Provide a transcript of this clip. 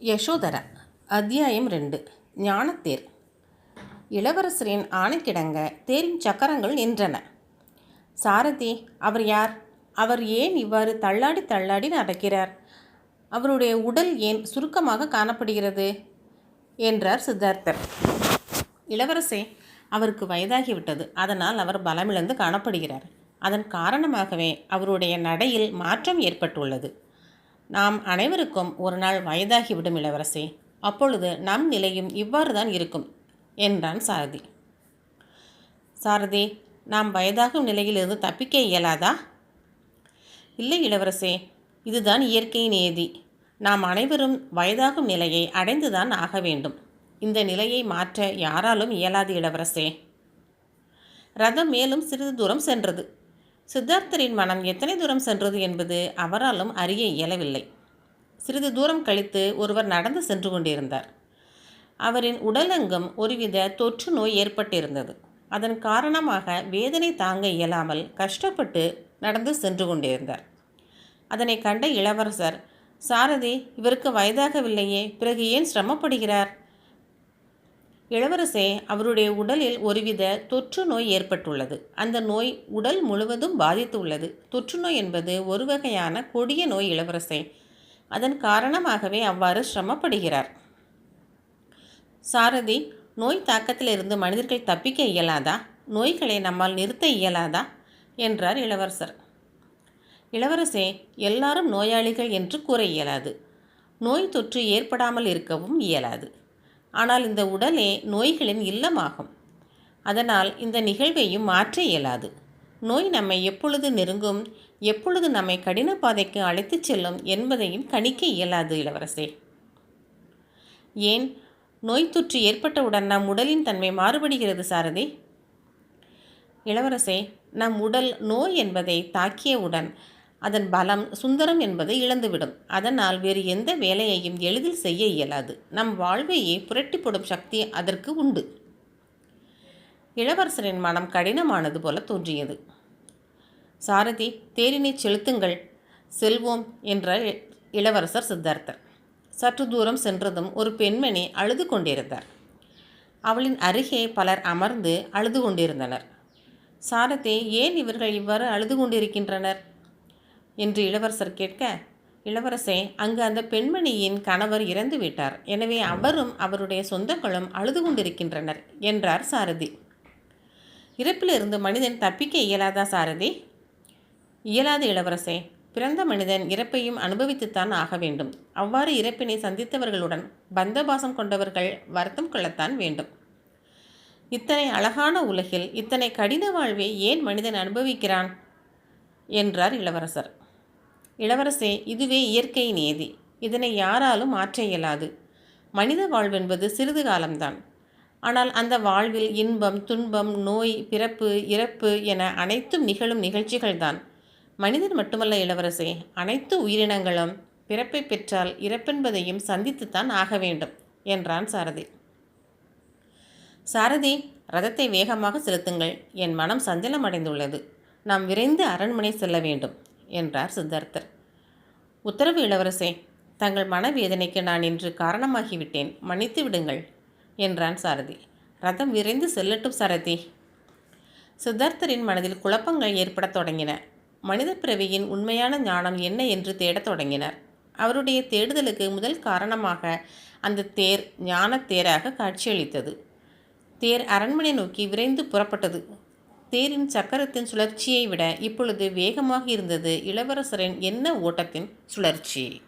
யசோதர அத்தியாயம் ரெண்டு ஞானத்தேர். இளவரசரின் ஆணைக்கிடங்க தேரின் சக்கரங்கள் நின்றன. சாரதி அவர் யார்? அவர் ஏன் இவ்வாறு தள்ளாடி தள்ளாடி நடக்கிறார்? அவருடைய உடல் ஏன் சுருக்கமாக காணப்படுகிறது? என்றார் சித்தார்த்தர். இளவரசே அவருக்கு வயதாகிவிட்டது. அதனால் அவர் பலமிழந்து காணப்படுகிறார். அதன் காரணமாகவே அவருடைய நடையில் மாற்றம் ஏற்பட்டுள்ளது. நாம் அனைவருக்கும் ஒரு நாள் வயதாகிவிடும் இளவரசே. அப்பொழுது நம் நிலையும் இவ்வாறு தான் இருக்கும் என்றான் சாரதி. சாரதி நாம் வயதாகும் நிலையிலிருந்து தப்பிக்க இயலாதா? இல்லை இளவரசே இதுதான் இயற்கையின் ஏதி. நாம் அனைவரும் வயதாகும் நிலையை அடைந்துதான் ஆக வேண்டும். இந்த நிலையை மாற்ற யாராலும் இயலாது இளவரசே. ரதம் மேலும் சிறிது தூரம் சென்றது. சித்தார்த்தரின் மனம் எத்தனை தூரம் சென்றது என்பது அவராலும் அறிய இயலவில்லை. சிறிது தூரம் கழித்து ஒருவர் நடந்து சென்று கொண்டிருந்தார். அவரின் உடலெங்கும் ஒருவித தொற்று நோய் ஏற்பட்டிருந்தது. அதன் காரணமாக வேதனை தாங்க இயலாமல் கஷ்டப்பட்டு நடந்து சென்று கொண்டிருந்தார். அதனை கண்ட இளவரசர் சாரதி இவருக்கு வயதாகவில்லையே பிறகு ஏன் சிரமப்படுகிறார்? இளவரசே அவருடைய உடலில் ஒருவித தொற்று நோய் ஏற்பட்டுள்ளது. அந்த நோய் உடல் முழுவதும் பாதித்து உள்ளது தொற்று நோய் என்பது ஒரு வகையான கொடிய நோய் இளவரசே. அதன் காரணமாகவே அவ்வாறு சிரமப்படுகிறார். சாரதி நோய் தாக்கத்திலிருந்து மனிதர்கள் தப்பிக்க இயலாதா? நோய்களை நம்மால் நிறுத்த இயலாதா? என்றார் இளவரசர். இளவரசே எல்லாரும் நோயாளிகள் என்று கூற இயலாது. நோய் தொற்று ஏற்படாமல் இருக்கவும் இயலாது. ஆனால் இந்த உடலே நோய்களின் இல்லமாகும். அதனால் இந்த நிகழ்வையும் மாற்ற இயலாது. நோய் நம்மை எப்பொழுது நெருங்கும் எப்பொழுது நம்மை கடின பாதைக்கு அழைத்துச் செல்லும் என்பதையும் கணிக்க இயலாது இளவரசே. ஏன்? நோய் தொற்று ஏற்பட்டவுடன் நம் உடலின் தன்மை மாறுபடுகிறது சாரதி. இளவரசே நம் உடல் நோய் என்பதை தாக்கியவுடன் அதன் பலம் சுந்தரம் என்பது இழந்துவிடும். அதனால் வேறு எந்த வேலையையும் எளிதில் செய்ய இயலாது. நம் வாழ்வையே புரட்டி போடும் சக்தி அதற்கு உண்டு. இளவரசரின் மனம் கடினமானது போல தோன்றியது. சாரதி தேரினை செலுத்துங்கள் செல்வோம் என்றார் இளவரசர் சித்தார்த்தர். சற்று தூரம் சென்றதும் ஒரு பெண்மணி அழுது கொண்டிருந்தார். அவளின் அருகே பலர் அமர்ந்து அழுது கொண்டிருந்தனர். சாரதி ஏன் இவர்கள் இவ்வாறு அழுது கொண்டிருக்கின்றனர்? என்று இளவரசர் கேட்க இளவரசே அங்கு அந்த பெண்மணியின் கணவர் இறந்து விட்டார். எனவே அவரும் அவருடைய சொந்தங்களும் அழுது கொண்டிருக்கின்றனர் என்றார் சாரதி. இறப்பிலிருந்து மனிதன் தப்பிக்க இயலாதா சாரதி? இயலாத இளவரசே. பிறந்த மனிதன் இறப்பையும் அனுபவித்துத்தான் ஆக வேண்டும். அவ்வாறு இறப்பினை சந்தித்தவர்களுடன் பந்தபாசம் கொண்டவர்கள் வருத்தம் கொள்ளத்தான் வேண்டும். இத்தனை அழகான உலகில் இத்தனை கடின வாழ்வை ஏன் மனிதன் அனுபவிக்கிறான்? என்றார் இளவரசர். இளவரசே இதுவே இயற்கை நியதி இதனை யாராலும் மாற்ற இயலாது. மனித வாழ்வென்பது சிறிது காலம்தான். ஆனால் அந்த வாழ்வில் இன்பம் துன்பம் நோய் பிறப்பு இறப்பு என அனைத்தும் நிகழும் நிகழ்ச்சிகள்தான். மனிதன் மட்டுமல்ல இளவரசே அனைத்து உயிரினங்களும் பிறப்பை பெற்றால் இறப்பென்பதையும் சந்தித்துத்தான் ஆக வேண்டும் என்றான் சாரதி. சாரதி ரதத்தை வேகமாக செலுத்துங்கள். என் மனம் சஞ்சலமடைந்துள்ளது. நாம் விரைந்து அரண்மனை செல்ல வேண்டும். என்றார் சித்தார்த்தர். உத்தரவு இளவரசே தங்கள் மனவேதனைக்கு நான் இன்று காரணமாகிவிட்டேன். மன்னித்து விடுங்கள் என்றான் சாரதி. ரதம் விரைந்து செல்லட்டும் சாரதி. சித்தார்த்தரின் மனதில் குழப்பங்கள் ஏற்படத் தொடங்கின. மனித பிறவியின் உண்மையான ஞானம் என்ன என்று தேடத் தொடங்கினர். அவருடைய தேடுதலுக்கு முதல் காரணமாக அந்த தேர் ஞான தேராக காட்சியளித்தது. தேர் அரண்மனை நோக்கி விரைந்து புறப்பட்டது. தேரின் சக்கரத்தின் சுழற்சியை விட இப்பொழுது வேகமாக இருந்தது இளவரசரின் என்ன ஓட்டத்தின் சுழற்சி?